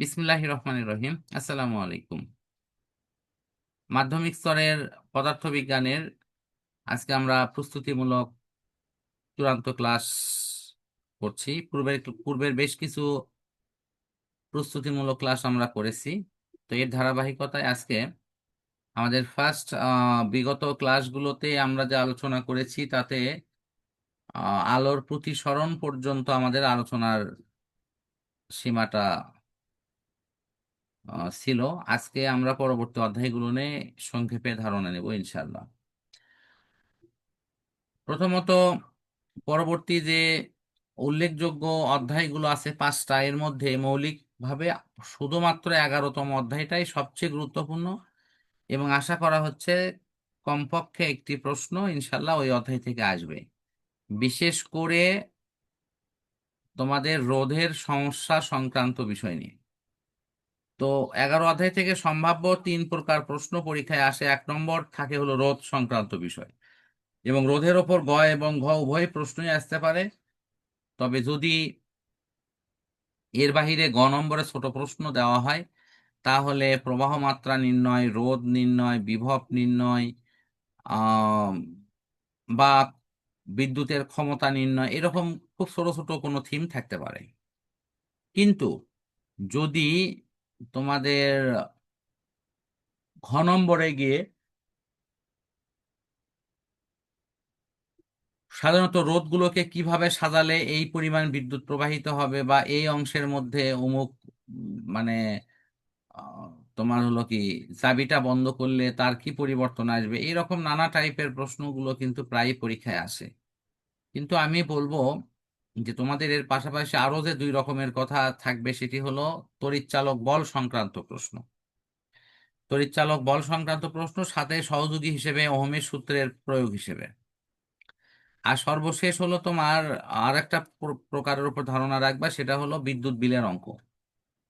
বিসমিল্লাহ রহমান রহিম। আসসালামু আলাইকুম। মাধ্যমিক স্তরের পদার্থবিজ্ঞানের আজকে আমরা প্রস্তুতিমূলক চূড়ান্ত ক্লাস করছি। পূর্বের পূর্বের বেশ কিছু প্রস্তুতিমূলক ক্লাস আমরা করেছি। তো এর ধারাবাহিকতায় আজকে আমাদের ফার্স্ট বিগত ক্লাসগুলোতে আমরা যে আলোচনা করেছি তাতে আলোর প্রতিসরণ পর্যন্ত আমাদের আলোচনার সীমাটা ছিল। আজকে আমরা পরবর্তী অধ্যায়গুলো নিয়ে সংক্ষেপে ধারণা নেব ইনশাল্লাহ প্রথমত, পরবর্তী যে উল্লেখযোগ্য অধ্যায়গুলো আছে পাঁচটা, এর মধ্যে মৌলিকভাবে শুধুমাত্র এগারোতম অধ্যায়টাই সবচেয়ে গুরুত্বপূর্ণ এবং আশা করা হচ্ছে কমপক্ষে একটি প্রশ্ন ইনশাল্লাহ ওই অধ্যায় থেকে আসবে। বিশেষ করে তোমাদের রোধের সমস্যা সংক্রান্ত বিষয় নিয়ে। তো এগারো অধ্যায় থেকে সম্ভাব্য তিন প্রকার প্রশ্ন পরীক্ষায় আসে। এক নম্বর থাকে হলো রোধ সংক্রান্ত বিষয় এবং রোধের ওপর গ এবং ঘ উভয় প্রশ্নই আসতে পারে। তবে যদি এর বাহিরে গ নম্বরে ছোট প্রশ্ন দেওয়া হয়, তাহলে প্রবাহ মাত্রা নির্ণয়, রোধ নির্ণয়, বিভব নির্ণয় বা বিদ্যুতের ক্ষমতা নির্ণয় এরকম খুব ছোট ছোট কোনো থিম থাকতে পারে। কিন্তু যদি তোমাদের ঘ নম্বরে গিয়ে সাধারণত রোধগুলোকে কীভাবে সাজালে এই পরিমাণ বিদ্যুৎ প্রবাহিত হবে বা এই অংশের মধ্যে অমুক মানে তোমার হলো কি, চাবিটা বন্ধ করলে তার কি পরিবর্তন আসবে? এইরকম নানা টাইপের প্রশ্নগুলো কিন্তু প্রায় পরীক্ষায় আসে। কিন্তু আমি বলব যে তোমাদের এর পাশাপাশি আরও যে দুই রকমের কথা থাকবে সেটি হলো তড়িৎচালক বল সংক্রান্ত প্রশ্ন। তড়িৎচালক বল সংক্রান্ত প্রশ্ন সাথে সহযোগী হিসেবে ওহমের সূত্রের প্রয়োগ হিসেবে। আর সর্বশেষ হলো তোমার আর একটা প্রকারের উপর ধারণা রাখবা, সেটা হলো বিদ্যুৎ বিলের অঙ্ক।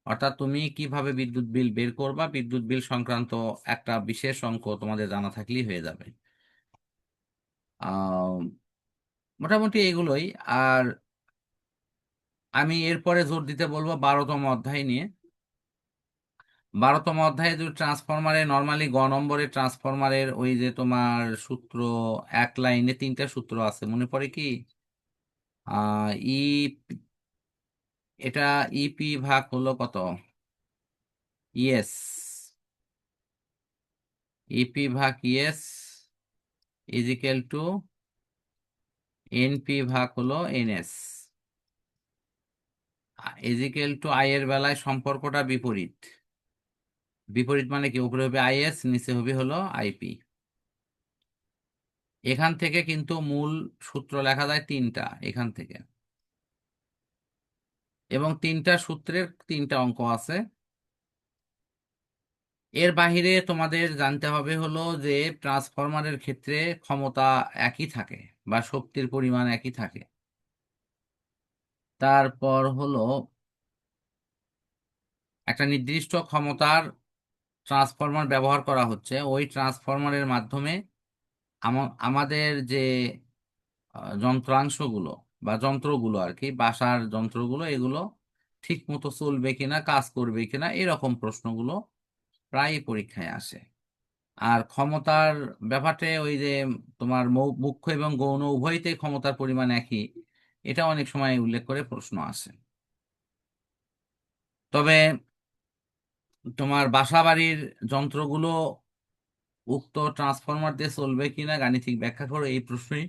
অর্থাৎ তুমি কীভাবে বিদ্যুৎ বিল বের করবা, বিদ্যুৎ বিল সংক্রান্ত একটা বিশেষ অঙ্ক তোমাদের জানা থাকলেই হয়ে যাবে। আহ, মোটামুটি এগুলোই। আর আমি এরপরে জোর দিতে বলব বারোতম অধ্যায় নিয়ে। বারোতম অধ্যায়ে যে ট্রান্সফরমারের, নর্মালি গ নম্বরের ট্রান্সফরমারের ওই যে তোমার সূত্র এক লাইনে তিনটা সূত্র আছে, মনে পড়ে কি? ই এটা ইপি ভাগ হলো কত? ইএস। ইপি ভাগ ES is equal to NP ভাগ হলো এনএস ইজিক্যাল টু আই এর বেলায় সম্পর্কটা বিপরীত। বিপরীত মানে কি? উপরে হবে আইএস নিচে হবে হলো আইপি এখান থেকে কিন্তু মূল সূত্র লেখা যায় তিনটা এখান থেকে। এবং তিনটা সূত্রের তিনটা অঙ্ক আছে। এর বাহিরে তোমাদের জানতে হবে হলো যে ট্রান্সফরমারের ক্ষেত্রে ক্ষমতা একই থাকে বা শক্তির পরিমাণ একই থাকে। তারপর হলো একটা নির্দিষ্ট ক্ষমতার ট্রান্সফরমার ব্যবহার করা হচ্ছে। ওই ট্রান্সফরমারের মাধ্যমে আমাদের যে যন্ত্রাংশগুলো বা যন্ত্রগুলো আর কি, বাসার যন্ত্রগুলো, এগুলো ঠিক মতো চলবে কিনা, কাজ করবে কিনা, এরকম প্রশ্নগুলো প্রায় পরীক্ষায় আসে। আর ক্ষমতার ব্যাপারে ওই যে তোমার মুখ্য এবং গৌণ উভয়তে ক্ষমতার পরিমাণ একই। এটা অনেক সময় উল্লেখ করে প্রশ্ন আসে। তবে তোমার বাসা বাড়ির যন্ত্রগুলো উক্ত ট্রান্সফরমার দিয়ে চলবে কিনা গাণিতিক ব্যাখ্যা করো এই প্রশ্নই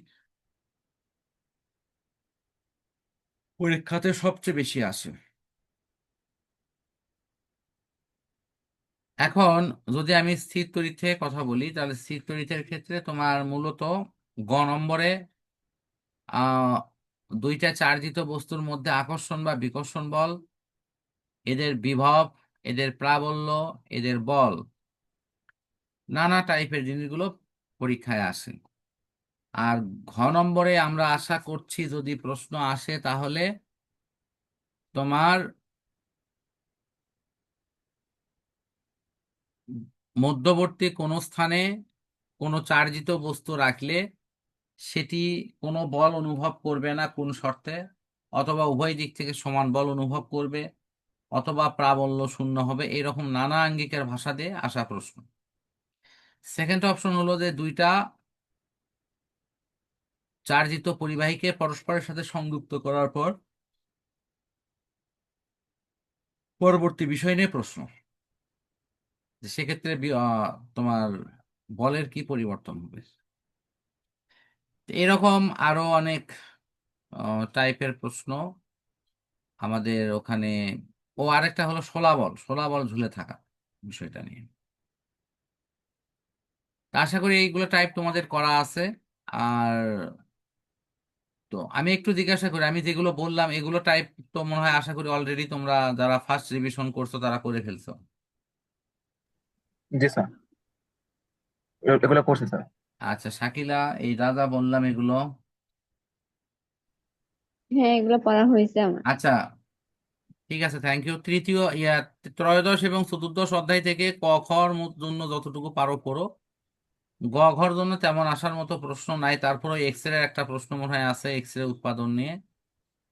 পরীক্ষাতে সবচেয়ে বেশি আসে। এখন যদি আমি স্থির তড়িৎ কথা বলি, তাহলে স্থির তড়িতের ক্ষেত্রে তোমার মূলত গ নম্বরে দুইটা চার্জিত বস্তুর মধ্যে আকর্ষণ বা বিকর্ষণ বল, এদের বিভব, এদের প্রাবল্য, এদের বল, নানা টাইপের জিনিসগুলো পরীক্ষায় আসে। আর ঘ নম্বরে আমরা আশা করছি যদি প্রশ্ন আসে তাহলে তোমার মধ্যবর্তী কোনো স্থানে কোনো চার্জিত বস্তু রাখলে সেটি কোনো বল অনুভব করবে না কোন শর্তে, অথবা উভয় দিক থেকে সমান বল অনুভব করবে, অথবা প্রাবল্য শূন্য হবে, এরকম নানা আঙ্গিকের ভাষা দিয়ে আসা প্রশ্ন। সেকেন্ড অপশন হলো যে দুইটা চার্জিত পরিবাহীকে পরস্পরের সাথে সংযুক্ত করার পর পরবর্তী বিষয় নিয়ে প্রশ্ন। সেক্ষেত্রে তোমার বলের কি পরিবর্তন হবে? এরকম আরও অনেক টাইপের প্রশ্ন আমাদের ওখানে, ও আরেকটা হলো শোলা বল বল ঝুলে থাকা বিষয়টা নিয়ে। আশা করি এইগুলো টাইপ তোমাদের করা আছে। আর তো আমি একটু জিজ্ঞাসা করি, আমি যেগুলো বললাম, এগুলো টাইপ তো মনে হয় আশা করি অলরেডি তোমরা যারা ফার্স্ট রিভিশন করছ তারা করে ফেলছো। জি স্যার এগুলো করছি স্যার আচ্ছা শাকিলা এই দাদা বললাম এগুলো। হ্যাঁ এগুলো পড়া হয়েছে আমার। আচ্ছা ঠিক আছে থ্যাংক ইউ তৃতীয় ইয়া ত্রয়োদশ এবং চতুর্দশ অধ্যায় থেকে ক খর জন্য যতটুকু পারো পড়ো। গ ঘর জন্য তেমন আসার মতো প্রশ্ন নাই তারপরে এক্স রে একটা প্রশ্ন মনে হয় আছে এক্স রে উৎপাদন নিয়ে।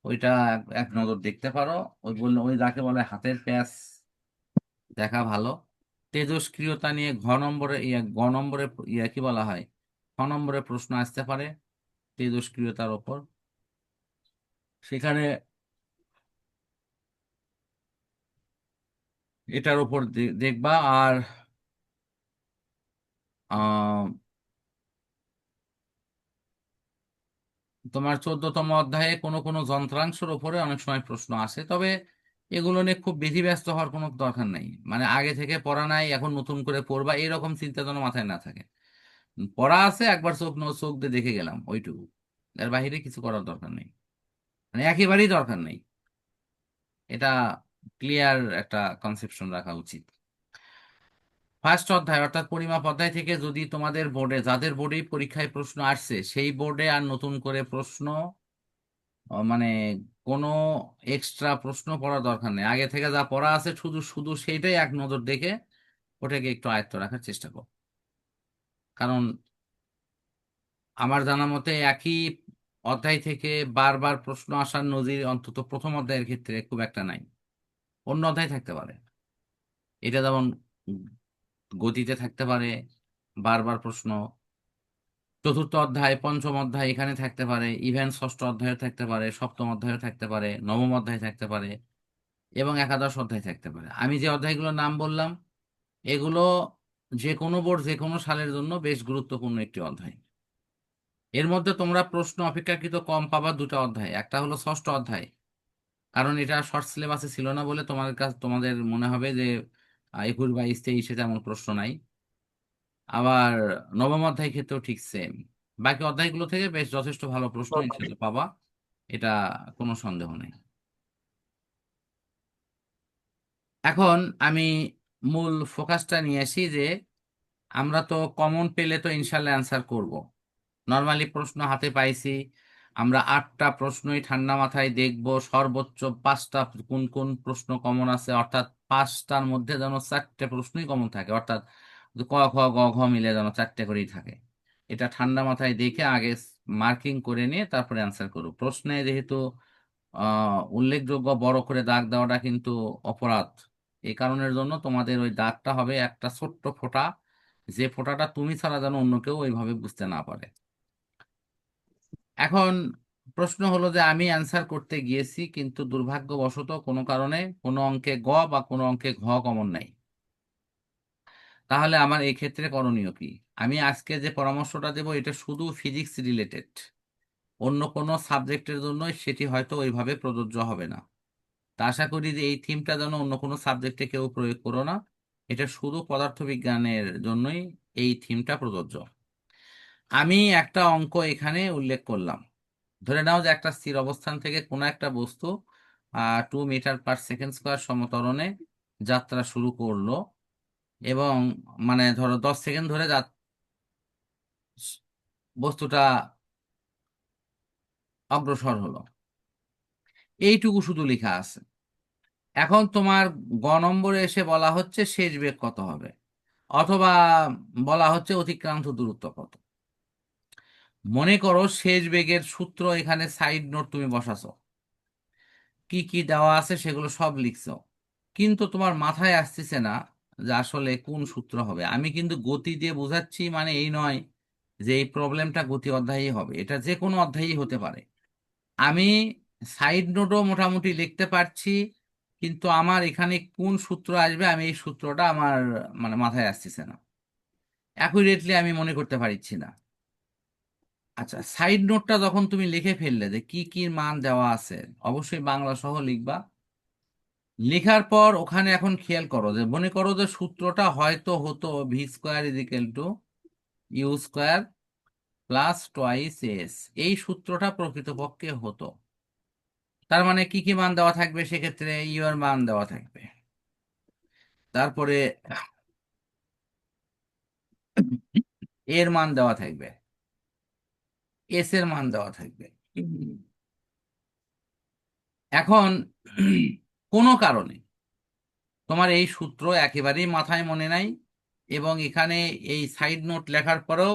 ওইটা এক- নজর দেখতে পারো। ওই বললে ওই যাকে বলে হাতের প্যাঁচ দেখা ভালো। তেজস্ক্রিয়তা নিয়ে ঘ নম্বরে ইয়া গ নম্বরে ইয়া কি বলা হয়? নম্বরে প্রশ্ন আসতে পারে তেজস্ক্রিয়তার ওপর। সেখানে এটার উপর দেখবা আর তোমার চোদ্দতম অধ্যায়ে কোনো কোনো যন্ত্রাংশের ওপরে অনেক সময় প্রশ্ন আসে, তবে এগুলো নিয়ে খুব বেশি ব্যস্ত হওয়ার কোনো দরকার নেই। মানে আগে থেকে পড়া নাই, এখন নতুন করে পড়বা এরকম চিন্তা যেন মাথায় না থাকে। পড়া আছে, একবার চোখ ন- চোখ দিয়ে দেখে গেলাম, ওইটুকু। এর বাইরে কিছু করার দরকার নেই। মানে একেবারেই দরকার নেই। এটা ক্লিয়ার একটা কনসেপশন রাখা উচিত। ফার্স্ট অধ্যায়, অর্থাৎ পরিমাপ অধ্যায় থেকে যদি তোমাদের বোর্ডে যাদের বোর্ডেই পরীক্ষায় প্রশ্ন আসছে, সেই বোর্ডে আর নতুন করে প্রশ্ন মানে কোনো এক্সট্রা প্রশ্ন পড়ার দরকার নেই। আগে থেকে যা পড়া আছে, শুধু শুধু সেইটাই এক নজর দেখে ওটাকে একটু আয়ত্ত রাখার চেষ্টা করো। কারণ আমার জানা মতে একই অধ্যায় থেকে বারবার প্রশ্ন আসার নজির অন্তত প্রথম অধ্যায়ের ক্ষেত্রে খুব একটা নাই। অন্য অধ্যায় থাকতে পারে। এটা যেমন গতিতে থাকতে পারে, বারবার প্রশ্ন। চতুর্থ অধ্যায়, পঞ্চম অধ্যায় এখানে থাকতে পারে। ইভেন ষষ্ঠ অধ্যায়ে থাকতে পারে, সপ্তম অধ্যায়ে থাকতে পারে, নবম অধ্যায় থাকতে পারে এবং একাদশ অধ্যায় থাকতে পারে। আমি যে অধ্যায়গুলোর নাম বললাম, এগুলো যে কোনো বোর্ড যে কোনো সালের জন্য বেশ গুরুত্বপূর্ণ একটি অধ্যায়। এর মধ্যে তোমরা প্রশ্ন অপেক্ষাকৃত কম পাবা দুটো অধ্যায়। একটা হলো ষষ্ঠ অধ্যায়। কারণ এটা শর্ট সিলেবাসে ছিল না বলে তোমাদের কাছে তোমাদের মনে হবে যে একুশ বাইশ তেইশে তেমন প্রশ্ন নাই। আবার নবম অধ্যায় ক্ষেত্রেও ঠিক সেম বাকি অধ্যায়গুলো থেকে বেশ যথেষ্ট ভালো প্রশ্ন পাবা। এটা কোনো সন্দেহ নেই। এখন আমি মূল ফোকাসটা নিয়ে আসি যে, আমরা তো কমন পেলে তো ইনশাল্লাহ অ্যান্সার করব। নর্মালি প্রশ্ন হাতে পাইছি, আমরা আটটা প্রশ্নই ঠান্ডা মাথায় দেখব, সর্বোচ্চ পাঁচটা কোন কোন প্রশ্ন কমন আছে, অর্থাৎ পাঁচটার মধ্যে যেন চারটে প্রশ্নই কমন থাকে, অর্থাৎ ক, খ, গ, ঘ মিলে যেন চারটে করেই থাকে। এটা ঠান্ডা মাথায় দেখে আগে মার্কিং করে নিয়ে তারপরে অ্যান্সার করব। প্রশ্নে যেহেতু উল্লেখযোগ্য বড় করে দাগ দেওয়াটা কিন্তু অপরাধ। এই কারণের জন্য তোমাদের ওই দাগটা হবে একটা ছোট্ট ফোঁটা। যে ফোঁটাটা তুমি ছাড়া যেন অন্য কেউ ওইভাবে বুঝতে না পারে। এখন প্রশ্ন হলো যে আমি অ্যান্সার করতে গিয়েছি, কিন্তু দুর্ভাগ্যবশত কোনো কারণে কোনো অঙ্কে গ বা কোনো অঙ্কে ঘ কমন নাই। তাহলে আমার এই ক্ষেত্রে করণীয় কি? আমি আজকে যে পরামর্শটা দেবো, এটা শুধু ফিজিক্স রিলেটেড অন্য কোনো সাবজেক্টের জন্য সেটি হয়তো ওইভাবে প্রযোজ্য হবে না। তা আশা করি যে এই থিমটা যেন অন্য কোনো সাবজেক্টে কেউ প্রয়োগ করো না। এটা শুধু পদার্থবিজ্ঞানের জন্যই এই থিমটা প্রযোজ্য। আমি একটা অঙ্ক এখানে উল্লেখ করলাম। ধরে নাও যে একটা স্থির অবস্থান থেকে কোনো একটা বস্তু two metre per second square সমতরণে যাত্রা শুরু করল এবং মানে ধরো দশ সেকেন্ড ধরে বস্তুটা অগ্রসর হলো। এইটুকু শুধু লেখা আছে। এখন তোমার গ নম্বরে এসে বলা হচ্ছে শেষ বেগ কত হবে? অথবা বলা হচ্ছে অতিক্রান্ত দূরত্ব কত? মনে করো শেষ বেগের সূত্র এখানে সাইড নোট তুমি বসাছো। কি কি দেওয়া আছে সেগুলো সব লিখছো। কিন্তু তোমার মাথায় আসতেছে না যে আসলে কোন সূত্র হবে। আমি কিন্তু গতি দিয়ে বোঝাচ্ছি মানে এই নয় যে এই প্রবলেমটা গতি অধ্যায়ই হবে। এটা যে কোনো অধ্যায়ই হতে পারে। আমি সাইড নোটও মোটামুটি লিখতে পারছি, কিন্তু আমার এখানে কোন সূত্র আসবে আমি এই সূত্রটা আমার মানে মাথায় আসতেছে না। অ্যাকুরেটলি আমি মনে করতে পারছি না। আচ্ছা সাইড নোটটা যখন তুমি লিখে ফেললে যে কি কি মান দেওয়া আছে, অবশ্যই বাংলা সহ লিখবা। লেখার পর ওখানে এখন খেয়াল করো যে, মনে করো যে সূত্রটা হয়তো হতো V square is to U square plus twice S এই সূত্রটা প্রকৃতপক্ষে হতো। তার মানে কি কি মান দেওয়া থাকবে সেক্ষেত্রে ইউ এর মান দেওয়া থাকবে। তারপরে এর মান দেওয়া থাকবে। এস এর মান দেওয়া থাকবে। এখন কোনো কারণে তোমার এই সূত্র একেবারেই মাথায় মনে নাই এবং এখানে এই সাইড নোট লেখার পরেও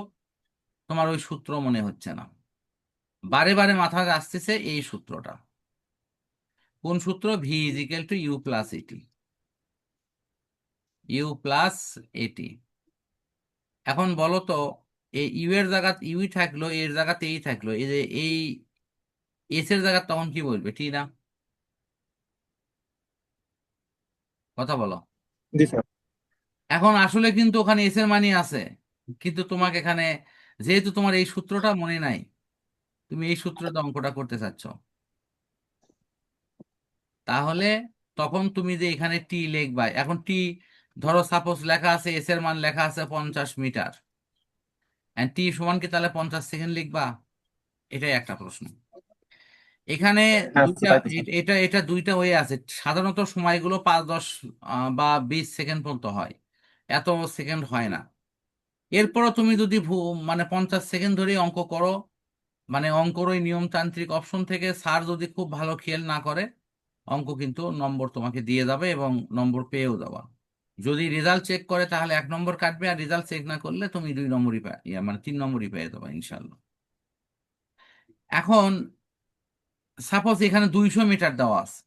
তোমার ওই সূত্র মনে হচ্ছে না। বারে বারে মাথায় আসতেছে এই সূত্রটা। কোন সূত্র? V is equal to U plus AT U plus AT এখন বলো তো এই ইউ এর জায়গা ইউই থাকল এর জায়গাতে এই থাকল এই যে এই এস এর জায়গা তখন কি বলবে? ঠিক না? কথা বলো। এখন আসলে কিন্তু ওখানে এস এর মানই আছে কিন্তু তোমাকে এখানে যেহেতু তোমার এই সূত্রটা মনে নাই তুমি এই সূত্রটা অঙ্কটা করতে চাচ্ছ। তাহলে তখন তুমি যে এখানে টি লিখবা এখন টি ধরো সাপোজ লেখা আছে এস এর মান লেখা আছে পঞ্চাশ মিটার। টি সমান কি তাহলে পঞ্চাশ সেকেন্ড লিখবা? এটাই একটা প্রশ্ন। এখানে হ্যাঁ। এ- এটা এটা দুইটা ওয়ে আছে। সাধারণত সময়গুলো পাঁচ দশ বা বিশ সেকেন্ড পর্যন্ত হয়। এত সেকেন্ড হয় না। এরপরও তুমি যদি মানে পঞ্চাশ সেকেন্ড ধরে অঙ্ক করো মানে অঙ্কর ওই নিয়মতান্ত্রিক অপশন থেকে স্যার যদি খুব ভালো খেয়াল না করে অঙ্ক কিন্তু নম্বর তোমাকে দিয়ে যাবে এবং নম্বর পেয়েও দেওয়া। যদি রেজাল্ট চেক করে তাহলে এক নম্বর কাটবে আর রেজাল্ট চেক না করলে তুমি দুই নম্বরই মানে তিন নম্বরই পেয়ে দেবা ইনশাল্লাহ এখন সাপোজ এখানে দুইশো মিটার দেওয়া আছে।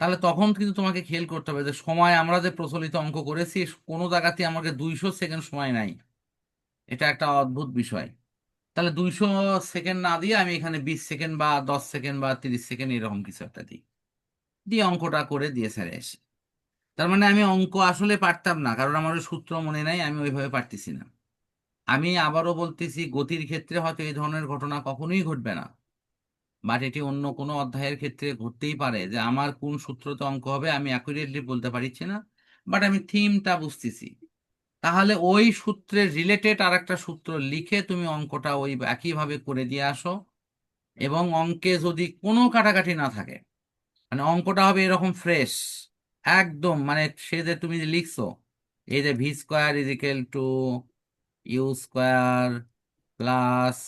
তাহলে তখন কিন্তু তোমাকে খেয়াল করতে হবে যে সময় আমরা যে প্রচলিত অঙ্ক করেছি, কোনো জায়গাতে আমাকে দুইশো সেকেন্ড সময় নাই। এটা একটা অদ্ভুত বিষয়। তাহলে দুইশো সেকেন্ড না দিয়ে আমি এখানে বিশ সেকেন্ড বা দশ সেকেন্ড বা তিরিশ সেকেন্ড এরকম কিছু একটা দিই। দিয়ে অঙ্কটা করে দিয়ে ছেড়ে আসি তার মানে আমি অঙ্ক আসলে পারতাম না, কারণ আমার সূত্র মনে নাই, আমি ওইভাবে পারতেছি না। আমি আবারও বলতেছি, গতির ক্ষেত্রে হয়তো এই ধরনের ঘটনা কখনোই ঘটবে না। বাট এটি অন্য কোনো অধ্যায়ের ক্ষেত্রে ঘটতেই পারে যে আমার কোন সূত্রতে অঙ্ক হবে আমি অ্যাকুরেটলি বলতে পারছি না বাট আমি থিমটা বুঝতেছি। তাহলে ওই সূত্রের রিলেটেড আর একটা সূত্র লিখে তুমি অঙ্কটা ওই একইভাবে করে দিয়ে আসো। এবং অঙ্কে যদি কোনো কাটাকাটি না থাকে মানে অঙ্কটা হবে এরকম ফ্রেশ একদম মানে সে যে তুমি যে লিখছো, এই যে V square is equal to U square plus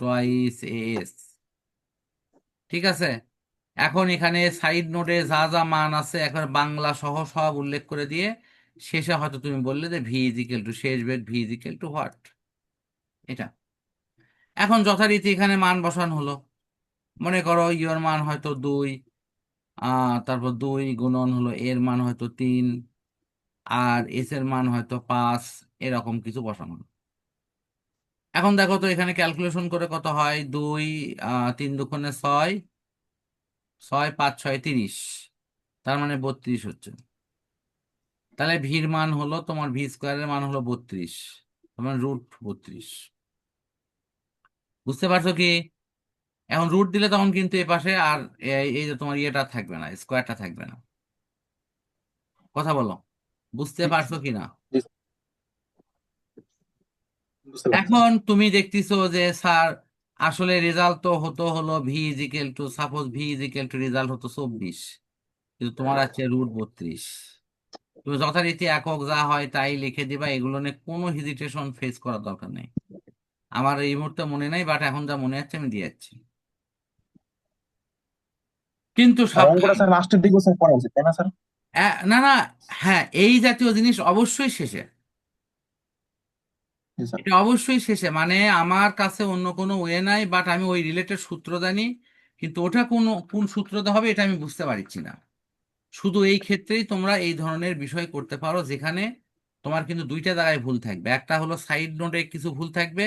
twice S ঠিক আছে? এখন এখানে সাইড নোটে যা যা মান আছে এখন বাংলা সহ সব উল্লেখ করে দিয়ে শেষে হয়তো তুমি বললে যে ভি ইজ ইকুয়াল টু শেষ বেগ V is equal to what এটা। এখন যথারীতি এখানে মান বসানো হলো। মনে করো ইউর মান হয়তো দুই তারপর দুই গুণন হলো এর মান হয়তো তিন, আর এস এর মান হয়তো পাঁচ, এরকম কিছু বসানো। এখন দেখো তো এখানে ক্যালকুলেশন করে কত হয়? দুই তিন দুগুণে ছয় ছয় পাঁচ ছয় তিরিশ, তার মানে বত্রিশ হচ্ছে। তাহলে ভির মান হলো তোমার ভি স্কোয়ারের মান হলো বত্রিশ, তোমার রুট বত্রিশ। বুঝতে পারছ কি? এখন রুট দিলে তখন কিন্তু এ পাশে আর এই যে তোমার ইয়েটা থাকবে না স্কোয়ারটা থাকবে না। কথা বলো বুঝতে পারছ কি না এখন তুমি দেখতেছো যে স্যার আসলে রেজাল্ট তো হতো হলো V is equal to suppose V is equal to result হতো চব্বিশ কিন্তু তোমার আছে রুট বত্রিশ। তুমি যথারীতি একক যা হয় তাই লিখে দিবা এগুলো নিয়ে কোনো হেজিটেশন ফেস করার দরকার নেই। আমার এই মুহূর্তে মনে নাই বাট এখন যা মনে হচ্ছে আমি দিয়ে যাচ্ছি। কিন্তু লাস্টের দিকে স্যার পড়া উচিত তাই না স্যার? না না হ্যাঁ এই জাতীয় জিনিস অবশ্যই শেষে। এটা অবশ্যই শেষে মানে আমার কাছে অন্য কোনো ওয়ে নাই বাট আমি ওই রিলেটেড সূত্র জানি কিন্তু ওটা কোন কোন সূত্রতে হবে এটা আমি বুঝতে পারছি না। শুধু এই ক্ষেত্রেই তোমরা এই ধরনের বিষয় করতে পারো যেখানে তোমার কিন্তু দুইটা জায়গায় ভুল থাকবে। একটা হলো সাইড নোটে কিছু ভুল থাকবে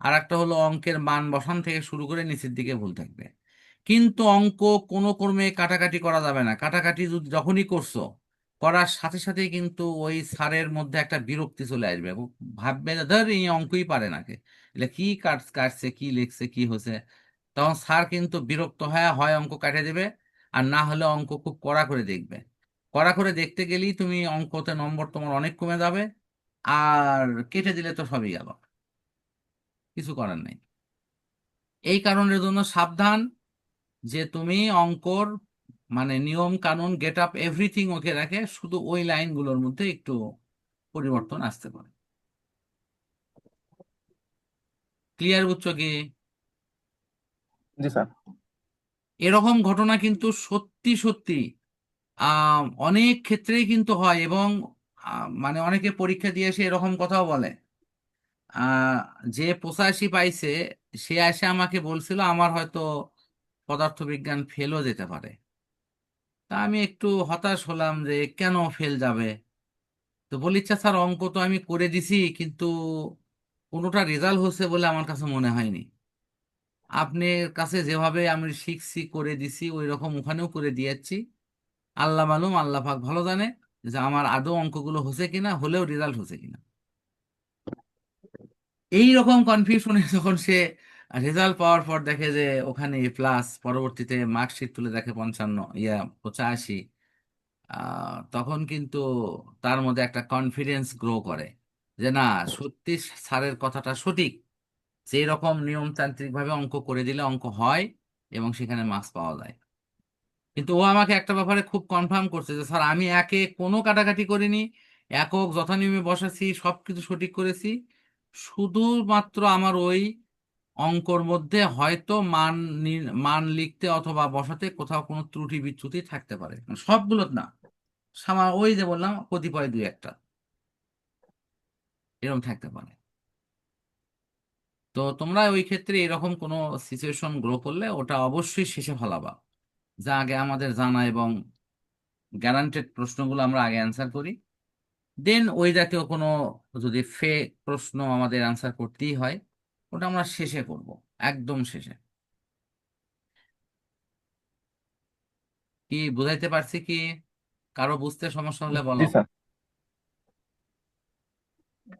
আর একটা হলো অঙ্কের মান বসান থেকে শুরু করে নিচের দিকে ভুল থাকবে। কিন্তু অঙ্ক কোনো ক্রমে কাটাকাটি করা যাবে না। কাটাকাটি যদি যখনই করছ, করার সাথে সাথেই কিন্তু ওই স্যারের মধ্যে একটা বিরক্তি চলে আসবে ভাববে ধর এই অঙ্কই পারে নাকি। এটা কি কাট, কাটছে, কি লিখছে, কি হচ্ছে? তখন স্যার কিন্তু বিরক্ত হয়ে হয় অঙ্ক কাটে দেবে আর না হলে অঙ্ক খুব কড়া করে দেখবে। কড়া করে দেখতে গেলেই তুমি অঙ্কতে নম্বর তোমার অনেক কমে যাবে আর কেটে দিলে তো সবই গেল। কিছু করার নেই। এই কারণের জন্য সাবধান। যে তুমি অঙ্কর মানে নিয়ম কানুন গেট আপ এভরিথিং ওকে রাখে শুধু ওই লাইনগুলোর মধ্যে একটু পরিবর্তন আসতে পারে। ক্লিয়ার বুঝছ কি? জি স্যার। এরকম ঘটনা কিন্তু সত্যি সত্যি আহ অনেক ক্ষেত্রেই কিন্তু হয় এবং মানে অনেকে পরীক্ষা দিয়ে এসে এরকম কথাও বলে। আহ, যে পঁচাশি পাইছে সে এসে আমাকে বলছিল আমার হয়তো পদার্থবিজ্ঞান ফেলও যেতে পারে। তা আমি একটু হতাশ হলাম যে কেন ফেল যাবে? তো বলি "আচ্ছা স্যার, অঙ্ক তো আমি করে দিছি, কিন্তু কোনোটা রেজাল্ট হচ্ছে বলে আমার কাছে মনে হয়নি। আপনার কাছে যেভাবে আমি শিখছি, করে দিছি ওই রকম ওখানেও করে দিয়েছি। আল্লাহ মালুম, আল্লাহ পাক ভালো জানে যে আমার আদৌ অঙ্কগুলো হচ্ছে কিনা, হলেও রেজাল্ট হচ্ছে কিনা। এই রকম কনফিউশনে যখন সে রেজাল্ট পাওয়ার পর দেখে যে ওখানে প্লাস পরবর্তীতে মার্কশিট তুলে দেখে পঞ্চান্ন, ইয়া পঁচাশি তখন কিন্তু তার মধ্যে একটা কনফিডেন্স গ্রো করে যে না, সত্যি স্যারের কথাটা সঠিক। সেই রকম নিয়মতান্ত্রিক ভাবে অঙ্ক করে দিলে অঙ্ক হয় এবং সেখানে মার্কস পাওয়া যায়। কিন্তু ও আমাকে একটা ব্যাপারে খুব কনফার্ম করছে যে, স্যার, আমি একে কোনো কাটাকাটি করিনি, একক যথানিয়মে সব কিছু সঠিক করেছি। শুধুমাত্র আমার ওই অঙ্কর মধ্যে হয়তো মান মান লিখতে অথবা বসাতে কোথাও কোনো ত্রুটি বিচ্যুতি থাকতে পারে। মানে সবগুলো না। সামা ওই যে বললাম, কতিপয় দুই একটা। এরকম থাকতে পারে। তো তোমরা ওই ক্ষেত্রে এরকম কোনো সিচুয়েশন গ্রো করলে ওটা অবশ্যই শেষে ফেলাবা। যা আগে আমাদের জানা এবং গ্যারান্টেড প্রশ্নগুলো আমরা আগে অ্যান্সার করি। দেন ওই জাতীয় কোনো যদি ফেক প্রশ্ন আমাদের অ্যান্সার করতেই হয় ওটা আমরা শেষে করব একদম শেষে। কি বুঝাইতে পারছি কি? কারও বুঝতে সমস্যা হলে বলো।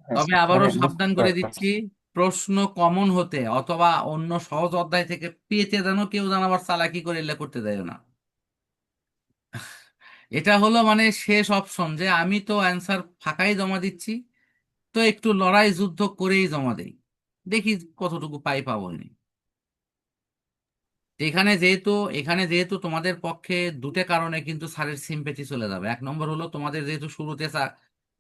তবে আবারও মানে সাবধান করে দিচ্ছি প্রশ্ন কমন হতে অথবা অন্য সহজ অধ্যায় থেকে পেতে যেন কেউ যেন আবার চালাকি করে এলে করতে দেয় না। এটা হলো মানে শেষ অপশন যে আমি তো অ্যান্সার ফাঁকাই জমা দিচ্ছি তো একটু লড়াই যুদ্ধ করেই জমা দেই। দেখি কতটুকু পাই পাবো নি। এখানে যেহেতু এখানে যেহেতু তোমাদের পক্ষে দুটো কারণে কিন্তু স্যারের সিম্পেথি চলে যাবে। এক নম্বর হলো তোমাদের যেহেতু শুরুতে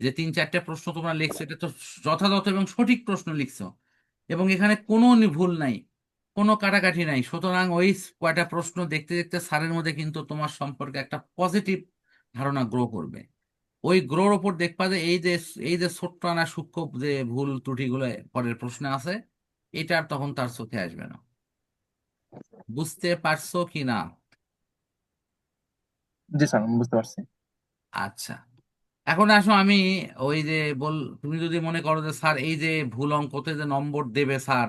যে তিন চারটে প্রশ্ন তোমরা লিখছো, এটা তো যথাযথ এবং সঠিক প্রশ্ন লিখছো। এবং এখানে কোনো ভুল নাই, কোনো কাটাকাটি নাই। সুতরাং ওই কয়টা প্রশ্ন দেখতে দেখতে স্যারের মধ্যে কিন্তু তোমার সম্পর্কে একটা পজিটিভ ধারণা গ্রো করবে। ওই গ্রোর ওপর দেখবা যে এই যে এই যে ছোট্ট আনা সূক্ষ্ম যে ভুল ত্রুটিগুলো পরের প্রশ্নে আছে এটা আর তখন তার চোখে আসবে না। বুঝতে পারছ কি না? জি স্যার বুঝতে পারছি। আচ্ছা। এখন আসো আমি ওই যে বল তুমি যদি মনে করো যে স্যার এই যে ভুল অঙ্কতে যে নম্বর দেবে স্যার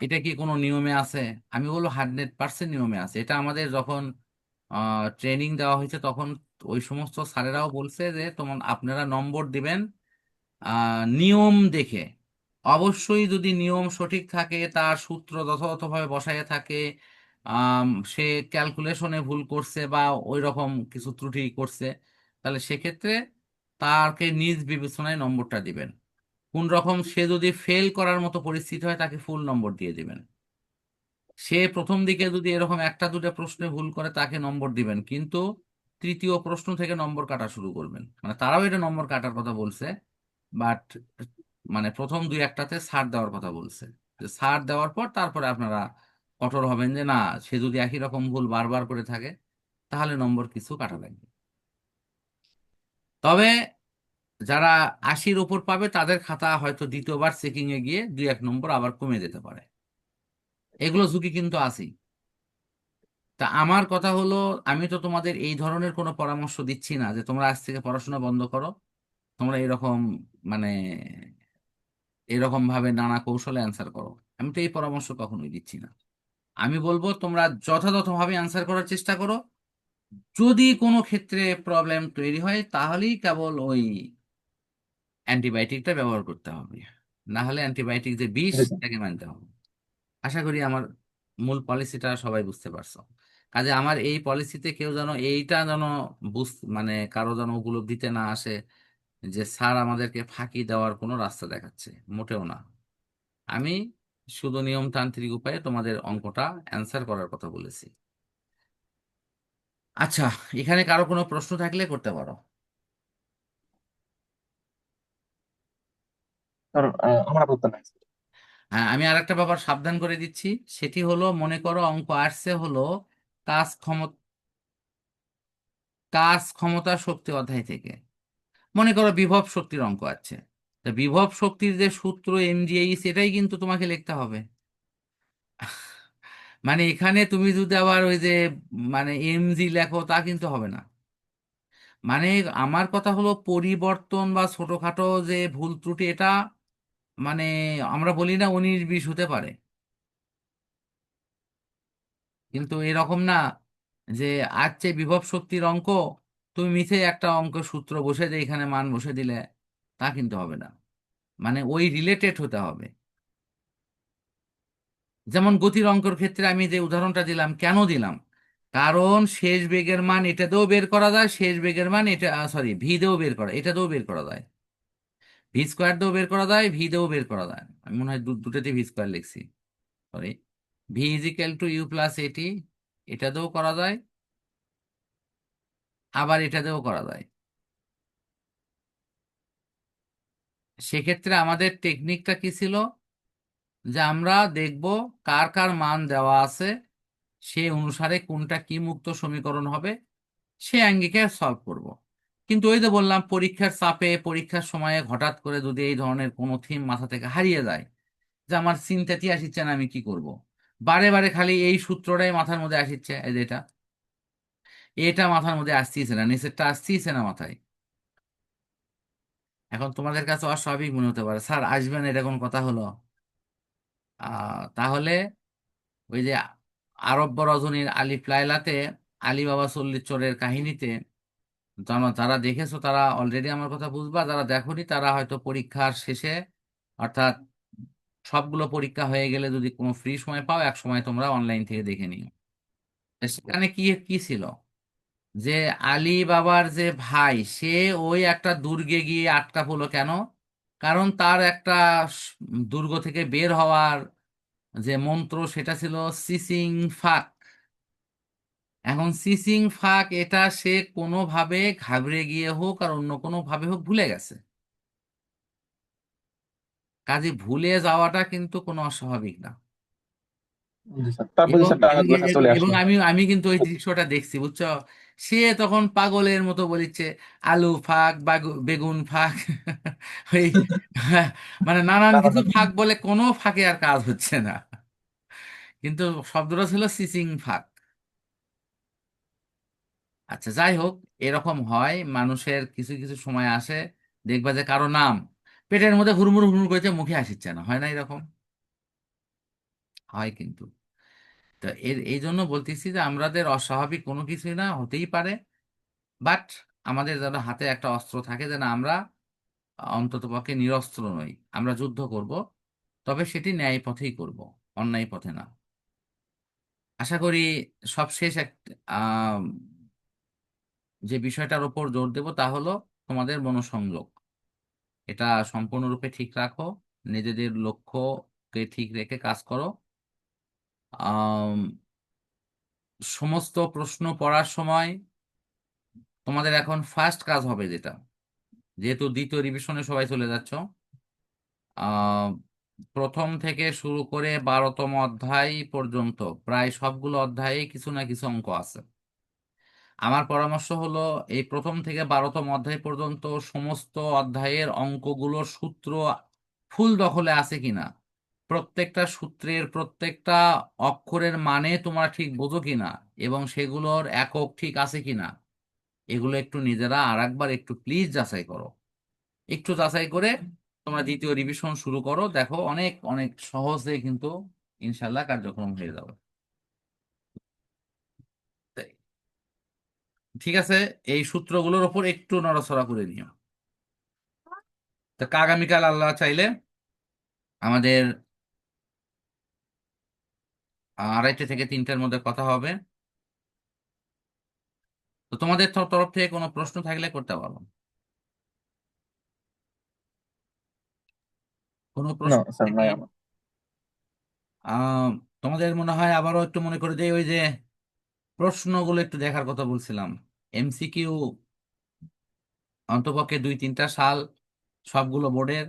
এটা কি কোনো নিয়মে আছে? আমি বলব হান্ড্রেড পার্সেন্ট নিয়মে আছে। এটা আমাদের যখন ট্রেনিং দেওয়া হয়েছে তখন ওই সমস্ত স্যারেরাও বলছে যে তোমার, আপনারা নম্বর দিবেন নিয়ম দেখে। অবশ্যই যদি নিয়ম সঠিক থাকে, তার সূত্র যথাযথভাবে বসায় থাকে সে ক্যালকুলেশনে ভুল করছে বা ওই রকম কিছু ত্রুটি করছে, তাহলে সেক্ষেত্রে তাকে নিজ বিবেচনায় নম্বরটা দিবেন। কোন রকম সে যদি ফেল করার মতো পরিস্থিতি হয়, তাকে ফুল নম্বর দিয়ে দিবেন। সে প্রথম দিকে যদি এরকম একটা দুটো প্রশ্নে ভুল করে, তাকে নম্বর দিবেন। কিন্তু তৃতীয় প্রশ্ন থেকে নম্বর কাটা শুরু করবেন। মানে তারাও এটা নম্বর কাটার কথা বলছে বাট মানে প্রথম দুই একটাতে ছাড় দেওয়ার কথা বলছে। যে ছাড় দেওয়ার পর তারপরে আপনারা কঠোর হবেন যে না, সে যদি একই রকম ভুল বারবার করে থাকে, তাহলে নম্বর কিছু কাটা লাগবে তবে যারা আশির উপর পাবে, তাদের খাতা হয়তো দ্বিতীয়বার চেকিংয়ে গিয়ে দুই এক নম্বর আবার কমে যেতে পারে। এগুলো ঝুঁকি কিন্তু আছেই। তা আমার কথা হলো আমি তো তোমাদের এই ধরনের কোনো পরামর্শ দিচ্ছি না যে তোমরা আজ থেকে পড়াশোনা বন্ধ করো। তোমরা এরকম মানে এরকম ভাবে নানা কৌশলে অ্যান্সার করো। আমি তো এই পরামর্শ কখনোই দিচ্ছি না। আমি বলব তোমরা যথাযথভাবে অ্যান্সার করার চেষ্টা করো। যদি কোনো ক্ষেত্রে প্রবলেম তৈরি হয় তাহলেই কেবল ওই অ্যান্টিবায়োটিকটা ব্যবহার করতে হবে। না হলে অ্যান্টিবায়োটিক যে বিষ সেটাকে মানতে হবে। আশা করি আমার মূল পলিসিটা সবাই বুঝতে পারছ। কাজে আমার এই পলিসিতে কেউ যেন এইটা যেন বুঝ মানে কারও যেন উপলব্ধিতে না আসে যে স্যার আমাদেরকে ফাঁকি দেওয়ার কোনো রাস্তা দেখাচ্ছে। মোটেও না। আমি শুধু নিয়মতান্ত্রিক উপায়ে তোমাদের অঙ্কটা অ্যান্সার করার কথা বলেছি। আচ্ছা এখানে কারও কোনো প্রশ্ন থাকলে করতে পারো। আমার আপাতত নাই। হ্যাঁ আমি আর একটা ব্যাপার সাবধান করে দিচ্ছি। সেটি হলো মনে করো অঙ্ক আসছে হলো কাজ ক্ষমতা কাজ ক্ষমতা শক্তি অধ্যায় থেকে। মনে করো বিভব শক্তির অঙ্ক আছে। তা বিভব শক্তির যে সূত্র এমজিএই সেটাই কিন্তু তোমাকে লিখতে হবে। মানে এখানে তুমি যদি আবার ওই যে মানে এমজি লেখো তা কিন্তু হবে না। মানে আমার কথা হলো পরিবর্তন বা ছোটখাটো যে ভুল ত্রুটি এটা মানে আমরা বলি না বিশ হতে পারে। কিন্তু এরকম না যে আর চেয়ে বিভব শক্তির অঙ্ক, তুমি মিথে একটা অঙ্ক সূত্র বসে দিয়ে এখানে মান বসে দিলে, তা কিন্তু হবে না। মানে ওই রিলেটেড হতে হবে। যেমন গতির অঙ্কর ক্ষেত্রে আমি যে উদাহরণটা দিলাম, কেন দিলাম? কারণ শেষ বেগের মান এটাতেও বের করা যায়, শেষ বেগের মান এটা সরি ভি দিয়েও বের করা এটাতেও বের করা যায়। ভি স্কোয়ার দিয়েও বের করা যায় ভি দিয়েও বের করা যায়। আমি মনে হয় দুটোতে ভি স্কোয়ার লিখছি। Sorry V is equal to U plus AT এটাতেও করা যায়, আবার এটাতেও করা যায়। সেক্ষেত্রে আমাদের টেকনিকটা কি ছিল? যে আমরা দেখব কার কার মান দেওয়া আছে, সে অনুসারে কোনটা কি মুক্ত সমীকরণ হবে, সে আঙ্গিকে সলভ করব। কিন্তু ওই যে বললাম, পরীক্ষার চাপে, পরীক্ষার সময়ে হঠাৎ করে যদি এই ধরনের কোনো থিম মাথা থেকে হারিয়ে যায়, যে আমার চিন্তাটি আসিচ্ছে না, আমি কি করব? বারে বারে খালি এই সূত্রটাই মাথার মধ্যে আসিচ্ছে এই যে এটা। মাথার মধ্যে আসতেইছে না, নিচেরটা আসতেইছে না মাথায়। এখন তোমাদের কাছে অস্বাভাবিক মনে হতে পারে, স্যার আসবেন এটা কোন কথা হলো? তাহলে ওই যে আরব্য রজনীর আলিফ লায়লাতে আলী বাবা চল্লিশ চোরের কাহিনীতে যারা দেখেছ তারা অলরেডি আমার কথা বুঝবা, যারা দেখোনি তারা হয়তো পরীক্ষার শেষে, অর্থাৎ সবগুলো পরীক্ষা হয়ে গেলে যদি কোনো ফ্রি সময় পাও, এক সময় তোমরা অনলাইন থেকে দেখে নিও। সেখানে কি কি ছিল? যে আলী বাবার যে ভাই, সে ওই একটা দুর্গে গিয়ে আটকা পড়ল কেন? কারণ তার একটা দুর্গ থেকে বের হওয়ার যে মন্ত্র সেটা ছিল সিসিং ফাক। এখন সিসিং ফাক, এটা সে কোনোভাবে ঘাবড়ে গিয়ে হোক আর অন্য কোনোভাবে হোক ভুলে গেছে। কাজে ভুলে যাওয়াটা কিন্তু কোনো অস্বাভাবিক না। এবং আমি আমি কিন্তু ওই দৃশ্যটা দেখছি বুঝছ? সে তখন পাগলের মতো বলিচ্ছে আলু ফাক বাগু- বেগুন ফাঁক। ওই মানে নানান নানা কিছু ফাক বলে কোনো ফাঁকে আর কাজ হচ্ছে না। কিন্তু শব্দটা ছিল সিসিং ফাঁক। আচ্ছা যাই হোক এরকম হয় মানুষের কিছু কিছু সময় আসে দেখবা যে কারও নাম পেটের মধ্যে হুড়মুড় হুড়মুড় করেছে, মুখে আসিচ্ছে না। হয় না এরকম? হয় কিন্তু। তো এর, এই জন্য বলতেছি যে আমাদের অস্বাভাবিক কোনো কিছুই না, হতেই পারে। বাট আমাদের যেন হাতে একটা অস্ত্র থাকে যেন আমরা অন্ততপক্ষে নিরস্ত্র নই। আমরা যুদ্ধ করব, তবে সেটি ন্যায় পথেই করব, অন্যায় পথে না। আশা করি সবশেষ এক যে বিষয়টার উপর জোর দেব তা হলো তোমাদের মনোসংযোগ। এটা সম্পূর্ণরূপে ঠিক রাখো। নিজেদের লক্ষ্যকে ঠিক রেখে কাজ করো। সমস্ত প্রশ্ন পড়ার সময় তোমাদের এখন ফার্স্ট কাজ হবে যেটা। যেহেতু দ্বিতীয় রিভিশনে সবাই চলে যাচ্ছ। প্রথম থেকে শুরু করে বারোতম অধ্যায় পর্যন্ত প্রায় সবগুলো অধ্যায়ে কিছু না কিছু অঙ্ক আছে। আমার পরামর্শ হলো, এই প্রথম থেকে বারোতম অধ্যায় পর্যন্ত সমস্ত অধ্যায়ের অঙ্কগুলোর সূত্র ফুল দখলে আছে কিনা। প্রত্যেকটা সূত্রের প্রত্যেকটা অক্ষরের মানে তোমরা ঠিক বোঝো কিনা এবং সেগুলোর একক ঠিক আছে কিনা। এগুলো একটু নিজেরা আর একবার একটু প্লিজ যাচাই করো। একটু যাচাই করে তোমরা দ্বিতীয় রিভিশন শুরু করো। দেখো অনেক অনেক সহজে কিন্তু ইনশাল্লাহ কার্যক্রম হয়ে যাবে তাই। ঠিক আছে? এই সূত্রগুলোর ওপর একটু নড়াচড়া করে নিও। তো আগামীকাল আল্লাহ চাইলে আমাদের আড়াইটে থেকে তিনটার মধ্যে কথা হবে। তো তোমাদের তরফ থেকে কোনো প্রশ্ন থাকলে করতে পারো। কোনো প্রশ্ন তোমাদের মনে হয় আবারও একটু মনে করে যে ওই যে প্রশ্নগুলো একটু দেখার কথা বলছিলাম। এমসিকিউ অন্তপক্ষে দুই, তিনটা সাল, সবগুলো বোর্ডের।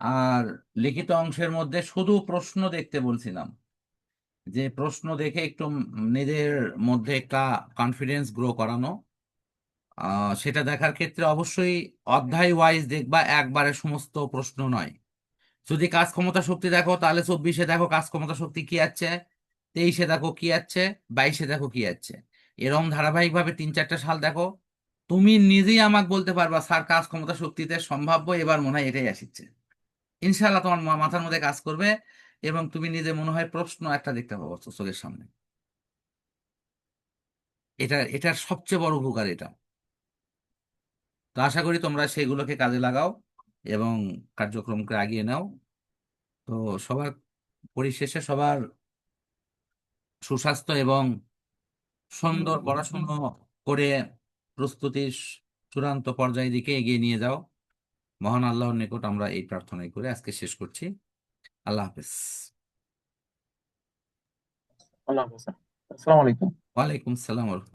আর লিখিত অংশের মধ্যে শুধু প্রশ্ন দেখতে বলছিলাম। যে প্রশ্ন দেখে একটু নিজের মধ্যে একটা কনফিডেন্স গ্রো করানো। সেটা দেখার ক্ষেত্রে অবশ্যই অধ্যায় ওয়াইজ দেখবা একবারে সমস্ত প্রশ্ন নয়। যদি কাজ ক্ষমতা শক্তি দেখো, তাহলে চব্বিশে দেখো কাজ ক্ষমতা শক্তি কি আছে? তেইশে দেখো কি আছে, বাইশে দেখো কি আছে। এরকম ধারাবাহিকভাবে তিন চারটা সাল দেখো। তুমি নিজেই আমাকে বলতে পারবা, স্যার, কাজ ক্ষমতা শক্তিতে সম্ভাব্য, এবার মনে হয় এটাই আসছে। ইনশাল্লাহ তোমার মাথার মধ্যে কাজ করবে এবং তুমি নিজে মনে হয় প্রশ্ন একটা দেখতে পাবো চোখের সামনে। এটা, এটার সবচেয়ে বড় উপকার এটা। তো আশা করি তোমরা সেগুলোকে কাজে লাগাও এবং কার্যক্রমকে এগিয়ে নাও। তো সবার পরিশেষে সবার সুস্বাস্থ্য এবং সুন্দর পড়াশুনো করে প্রস্তুতির চূড়ান্ত পর্যায়ের দিকে এগিয়ে নিয়ে যাও। মহান আল্লাহর নিকট আমরা এই প্রার্থনাই করে আজকে শেষ করছি। আল্লাহ হাফেজ। আল্লাহ হাফেজ। আসসালামু আলাইকুম। ওয়ালাইকুম সালাম